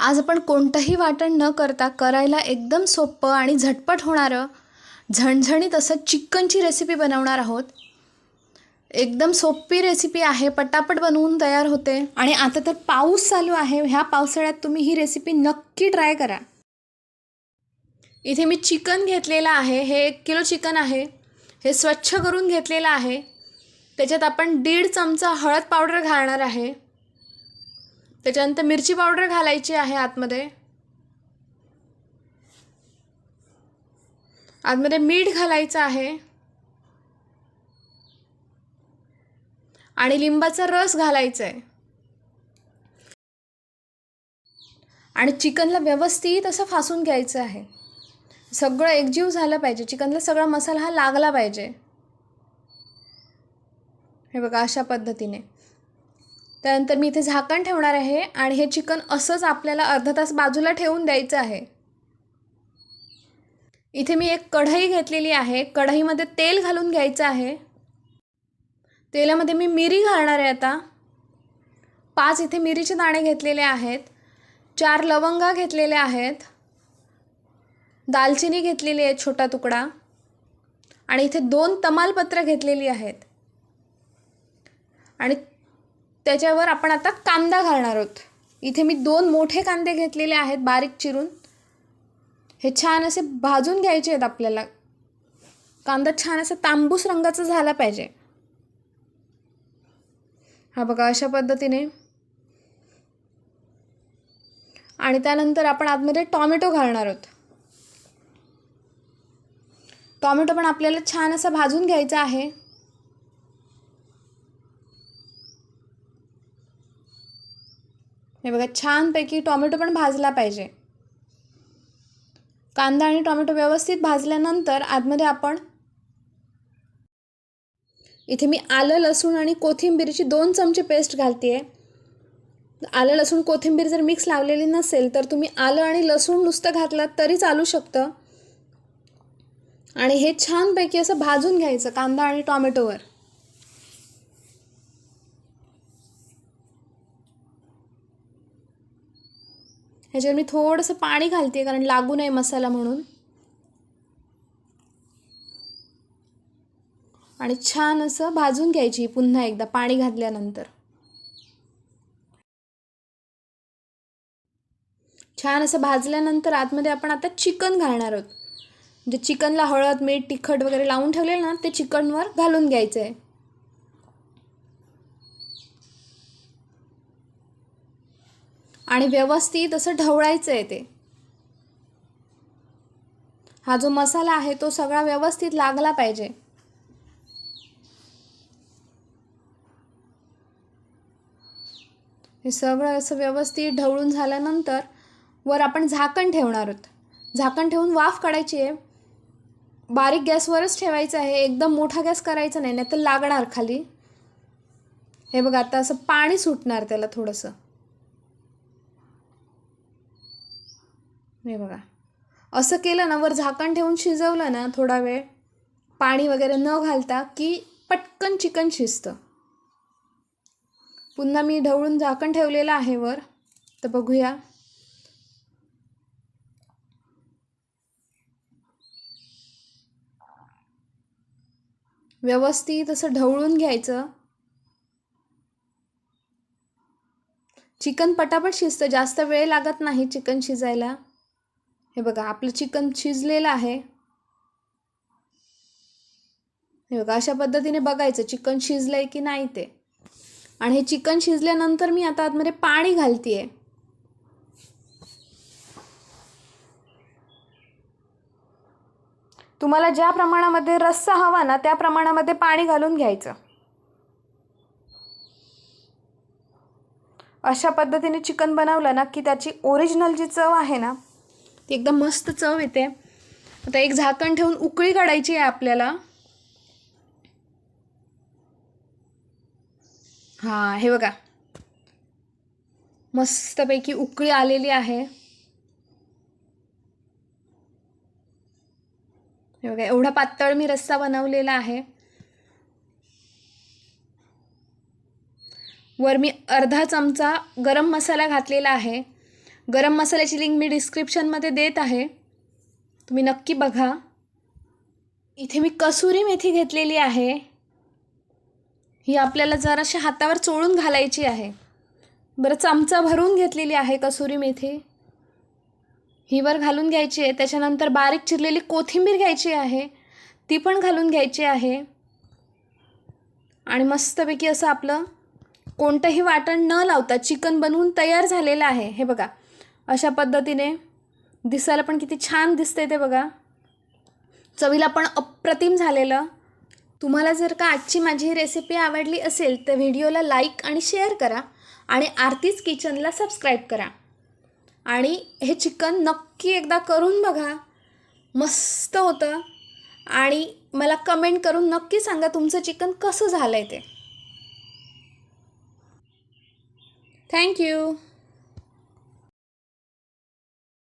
आज आपण कोणतंही वाटण न करता करायला एकदम सोपं आणि झटपट होणारं झणझणीत असं चिकनची रेसिपी बनवणार आहोत. एकदम सोपी रेसिपी आहे पटापट बनवून तयार होते. आणि आता तर पाऊस चालू आहे ह्या पावसाळ्यात तुम्ही ही रेसिपी नक्की ट्राय करा. इथे मी चिकन घेतलेलं आहे हे एक किलो चिकन आहे. हे स्वच्छ करून घेतलेलं आहे. त्याच्यात आपण दीड चमचा हळद पावडर घालणार आहे. त्याच्यानंतर मिरची पावडर घालायची आहे आतमध्ये. आतमध्ये मीठ घालायचं आहे. आणि लिंबाचा रस घालायचा आहे आणि चिकनला व्यवस्थित असं फासून घ्यायचं आहे. सगळं एकजीव झालं पाहिजे. चिकनला सगळा मसाला हा लागला पाहिजे. हे बघा अशा पद्धतीने. त्यानंतर मी इथे झाकण ठेवणार आहे आणि हे चिकन असंच आपल्याला अर्धा तास बाजूला ठेवून द्यायचं आहे. इथे मी एक कढई घेतलेली आहे. कढईमध्ये तेल घालून घ्यायचं आहे. तेलामध्ये मी मिरी घालणार आहे आता. पाच इथे मिरीचे दाणे घेतलेले आहेत. चार लवंगा घेतलेल्या आहेत. दालचिनी घेतलेली आहे छोटा तुकडा. आणि इथे दोन तमालपत्र घेतलेली आहेत. आणि त्याच्यावर आपण आता कांदा घालणार आहोत. इथे मी दोन मोठे कांदे घेतलेले आहेत बारीक चिरून. हे छान असे भाजून घ्यायचे आहेत आपल्याला. कांदा छान असा तांबूस रंगाचा झाला पाहिजे. हा बघा अशा पद्धतीने. आणि त्यानंतर आपण आतमध्ये टॉमॅटो घालणार आहोत. टॉमॅटो पण आपल्याला छान असा भाजून घ्यायचा आहे. हे बघा छानपैकी टॉमॅटो पण भाजला पाहिजे. कांदा आणि टॉमॅटो व्यवस्थित भाजल्यानंतर आतमध्ये आपण इथे मी आलं लसूण आणि कोथिंबीरची दोन चमचे पेस्ट घालते आहे आलं लसूण कोथिंबीर जर मिक्स लावलेली नसेल तर तुम्ही आलं आणि लसूण नुसतं घातलं तरी चालू शकतं. आणि हे छानपैकी असं भाजून घ्यायचं कांदा आणि टॉमॅटोवर. ह्याच्यावर मी थोडंसं पाणी घालते कारण लागू नये मसाला म्हणून. आणि छान असं भाजून घ्यायची पुन्हा एकदा पाणी घातल्यानंतर. छान असं भाजल्यानंतर आतमध्ये आपण आता चिकन घालणार आहोत. म्हणजे चिकनला हळद मीठ तिखट वगैरे लावून ठेवलेलं ना ते चिकनवर घालून घ्यायचं आहे आणि व्यवस्थित असं ढवळायचं आहे ते. हा जो मसाला आहे तो सगळा व्यवस्थित लागला पाहिजे. हे सगळं असं व्यवस्थित ढवळून झाल्यानंतर वर आपण झाकण ठेवणार आहोत. झाकण ठेवून वाफ काढायची आहे. बारीक गॅसवरच ठेवायचं आहे. एकदम मोठा गॅस करायचा नाही नाही तर लागणार खाली. हे बघा आता असं पाणी सुटणार त्याला थोडंसं. हे बघा. असं केलं ना वर झाकण ठेवून शिजवलं ना थोडा वेळ पाणी वगैरे न घालता की पटकन चिकन शिजतं. पुन्हा मी ढवळून झाकण ठेवलेलं आहे वर. तर बघूया. व्यवस्थित असं ढवळून घ्यायचं. चिकन पटापट शिजतं जास्त वेळ लागत नाही चिकन शिजायला. हे बघा आपलं चिकन शिजलेलं आहे. हे बघा अशा पद्धतीने बघायचं चिकन शिजलंय की नाही ते. आणि हे चिकन शिजल्यानंतर मी आता आतमध्ये पाणी घालते आहे तुम्हाला ज्या प्रमाणामध्ये रस्सा हवा ना त्या प्रमाणामध्ये पाणी घालून घ्यायचं. अशा पद्धतीने चिकन बनवलं ना की त्याची ओरिजिनल जी चव आहे ना ती एकदम मस्त चव येते. आता एक झाकण ठेवून उकळी काढायची आहे आपल्याला. हां हे बघा. मस्तपैकी उकळी आलेली आहे. हे बघा एवढा पातळ मी रस्सा बनवलेला आहे. वर मी अर्धा चमचा गरम मसाला घातलेला आहे. गरम मसाल्याची लिंक मी डिस्क्रिप्शनमध्ये देत आहे. तुम्ही नक्की बघा. इथे मी कसुरी मेथी घेतलेली आहे. ही आपल्याला जराशी हातावर चोळून घालायची आहे. बरं चमचा भरून घेतलेली आहे कसुरी मेथी. हीवर घालून घ्यायची आहे. त्याच्यानंतर बारीक चिरलेली कोथिंबीर घ्यायची आहे. ती पण घालून घ्यायची आहे. आणि मस्तपैकी असं आपलं कोणतंही वाटण न लावता चिकन बनवून तयार झालेलं आहे. हे बघा अशा पद्धतीने दिसायला पण किती छान दिसते ते बघा. चवीला पण अप्रतिम झालेलं. तुम्हाला जर का आजची माझी ही रेसिपी आवडली असेल तर व्हिडिओला लाईक आणि शेअर करा आणि आरतीच किचनला सबस्क्राईब करा. आणि हे चिकन नक्की एकदा करून बघा. मस्त होतं. आणि मला कमेंट करून नक्की सांगा तुमचं चिकन कसं झालं आहे ते थँक्यू